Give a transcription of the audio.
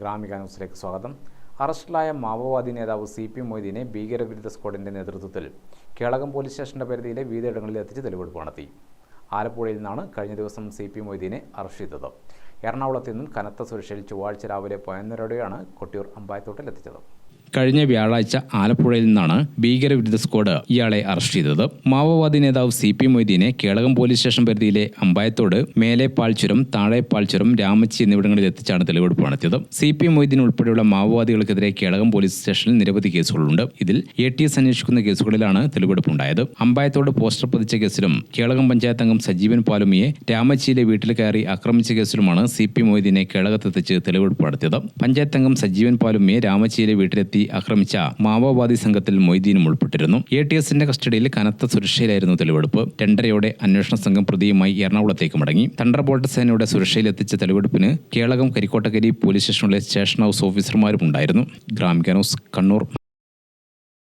ഗ്രാമിക ന്യൂസിലേക്ക് സ്വാഗതം. അറസ്റ്റിലായ മാവോവാദി നേതാവ് സി പി മൊയ്തീനെ ഭീകരവിരുദ്ധ സ്ക്വാഡിന്റെ നേതൃത്വത്തിൽ കേളകം പോലീസ് സ്റ്റേഷന്റെ പരിധിയിലെ വിവിധയിടങ്ങളിൽ എത്തിച്ച് തെളിവെടുപ്പ് നടത്തി. ആലപ്പുഴയിൽ നിന്നാണ് കഴിഞ്ഞ ദിവസം സി പി മൊയ്തീനെ അറസ്റ്റ് ചെയ്തത്. എറണാകുളത്ത് നിന്നും കനത്ത സുരക്ഷയിൽ ചൊവ്വാഴ്ച രാവിലെ പതിനൊന്നരയോടെയാണ് കൊട്ടിയൂർ അമ്പായത്തോട്ടിൽ എത്തിച്ചത്. കഴിഞ്ഞ വ്യാഴാഴ്ച ആലപ്പുഴയിൽ നിന്നാണ് ഭീകരവിരുദ്ധ സ്ക്വാഡ് ഇയാളെ അറസ്റ്റ് ചെയ്തത്. മാവോവാദി നേതാവ് സി പി മൊയ്തീനെ കേളകം പോലീസ് സ്റ്റേഷൻ പരിധിയിലെ അമ്പായത്തോട് മേലെപ്പാൽച്ചുരം താഴെപ്പാൽച്ചുരം രാമച്ചി എന്നിവിടങ്ങളിൽ എത്തിച്ചാണ് തെളിവെടുപ്പ് നടത്തിയത്. സി പി മൊയ്തീൻ ഉൾപ്പെടെയുള്ള മാവോവാദികൾക്കെതിരെ കേളകം പോലീസ് സ്റ്റേഷനിൽ നിരവധി കേസുകളുണ്ട്. ഇതിൽ എ ടി എസ് അന്വേഷിക്കുന്ന കേസുകളിലാണ് തെളിവെടുപ്പുണ്ടായത്. അമ്പായത്തോട് പോസ്റ്റർ പതിച്ച കേസിലും കേളകം പഞ്ചായത്ത് അംഗം സജീവൻ പാലുമിയെ രാമച്ചിയിലെ വീട്ടിൽ കയറി ആക്രമിച്ച കേസിലുമാണ് സി പി മൊയ്തീനെ കേളകത്തെത്തിച്ച് തെളിവെടുപ്പ് നടത്തിയത്. പഞ്ചായത്ത് അംഗം സജീവൻ പാലുമിയെ രാമച്ചിയിലെ വീട്ടിലെത്തി ആക്രമിച്ച മാവോവാദി സംഘത്തിൽ മൊയ്തീനും ഉൾപ്പെട്ടിരുന്നു. എ ടി എസിന്റെ കസ്റ്റഡിയിൽ കനത്ത സുരക്ഷയിലായിരുന്നു തെളിവെടുപ്പ്. രണ്ടരയോടെ അന്വേഷണ സംഘം പ്രതിയുമായി എറണാകുളത്തേക്ക് മടങ്ങി. തണ്ടർബോൾട്ട് സേനയുടെ സുരക്ഷയിലെത്തിച്ച തെളിവെടുപ്പിന് കേളകം കരിക്കോട്ടക്കരി പോലീസ് സ്റ്റേഷനിലെ സ്റ്റേഷൻ ഹൗസ് ഓഫീസർമാരും ഉണ്ടായിരുന്നു. ഗ്രാമിക ന്യൂസ് കണ്ണൂർ.